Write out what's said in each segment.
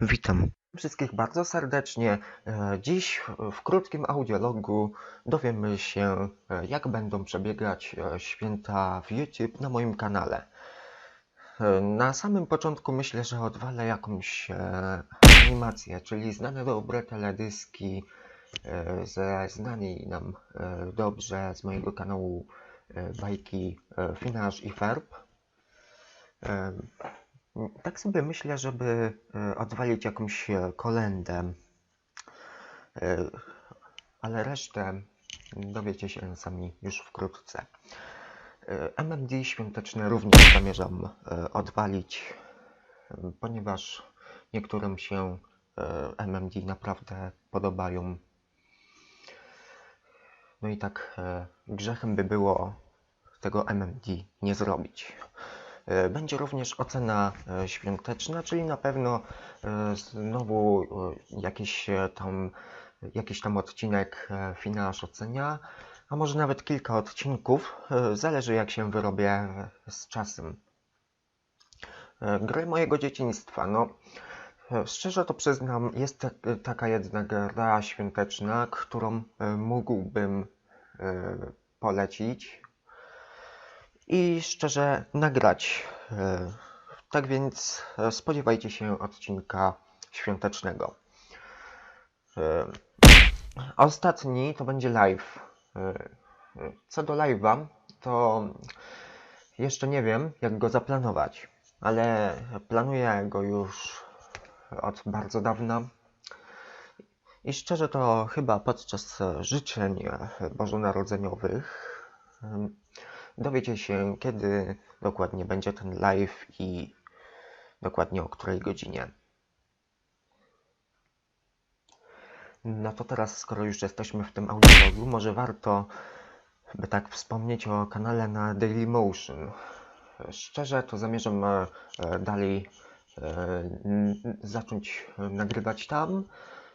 Witam wszystkich bardzo serdecznie. E, Dziś w- krótkim audiologu dowiemy się, e, jak będą przebiegać e, święta w YouTube na moim kanale. Na samym początku myślę, że odwalę jakąś animację, czyli znane dobre teledyski ze znanej nam dobrze z mojego kanału bajki Finasz i Ferb. Tak sobie myślę, żeby e, odwalić jakąś e, kolendę, E, ale resztę dowiecie się sami już wkrótce. MMD świąteczne również zamierzam odwalić, ponieważ niektórym się MMD naprawdę podobają. No i tak grzechem by było tego MMD nie zrobić. E, Będzie również ocena e, świąteczna, czyli na pewno e, znowu jakiś tam, jakiś tam odcinek finasz ocenia, a może nawet kilka odcinków, zależy jak się wyrobię z czasem. Gry mojego dzieciństwa, no szczerze to przyznam, jest tak, taka jedna gra świąteczna, którą mógłbym polecić i szczerze nagrać. E, Tak więc e, spodziewajcie się odcinka świątecznego. E, Ostatni to będzie live. Co do live'a, to jeszcze nie wiem, jak go zaplanować, ale planuję go już od bardzo dawna. I szczerze to chyba podczas życzeń bożonarodzeniowych. Dowiecie się, kiedy dokładnie będzie ten live i dokładnie o której godzinie. No to teraz, skoro już jesteśmy w tym audiologu, może warto by tak wspomnieć o kanale na Dailymotion. Szczerze to zamierzam e, dalej e, zacząć e, nagrywać tam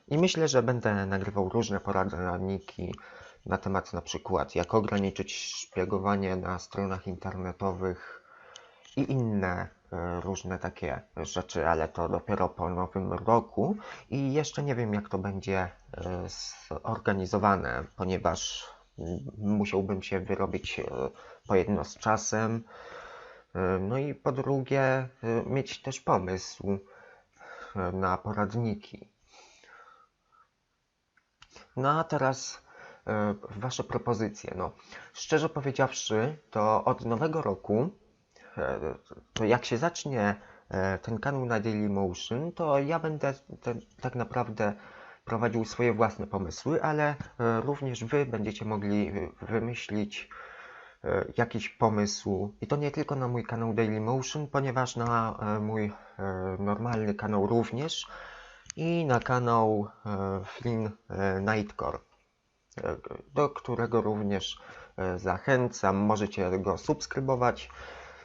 i myślę, że będę nagrywał różne poradniki na temat na przykład jak ograniczyć szpiegowanie na stronach internetowych i inne e, różne takie rzeczy, ale to dopiero po nowym roku i jeszcze nie wiem jak to będzie e, zorganizowane, ponieważ musiałbym się wyrobić e, po jedno z czasem. No i po drugie mieć też pomysł na poradniki. No a teraz Wasze propozycje. No, szczerze powiedziawszy, to od nowego roku, e, to jak się zacznie e, ten kanał na Dailymotion, to ja będę tak naprawdę prowadził swoje własne pomysły, ale e, również Wy będziecie mogli e, wymyślić e, jakiś pomysł. I to nie tylko na mój kanał Dailymotion, ponieważ na e, mój e, normalny kanał również i na kanał e, Flynn e, Nightcore, e, do którego również e, zachęcam. Możecie go subskrybować,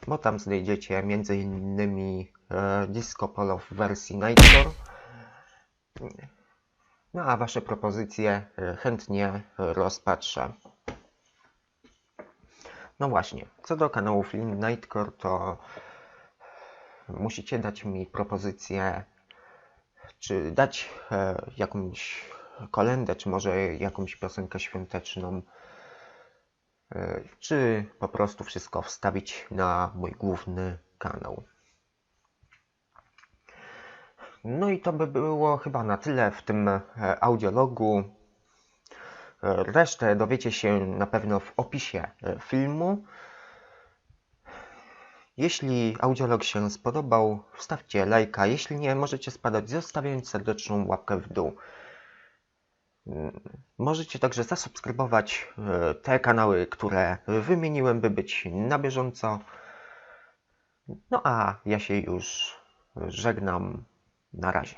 bo tam znajdziecie m.in. e, Disco Polo w wersji Nightcore. No a Wasze propozycje e, chętnie rozpatrzę. No właśnie, co do Flynn Nightcore, to musicie dać mi propozycję czy dać jakąś kolendę, czy może jakąś piosenkę świąteczną, e, czy po prostu wszystko wstawić na mój główny kanał. No i to by było chyba na tyle w tym e, audiologu. E, Resztę dowiecie się na pewno w opisie filmu. Jeśli audiolog się spodobał, wstawcie lajka. Jeśli nie, możecie spadać zostawiając serdeczną łapkę w dół. Możecie także zasubskrybować e, te kanały, które wymieniłem, by być na bieżąco. No a ja się już żegnam. Na razie.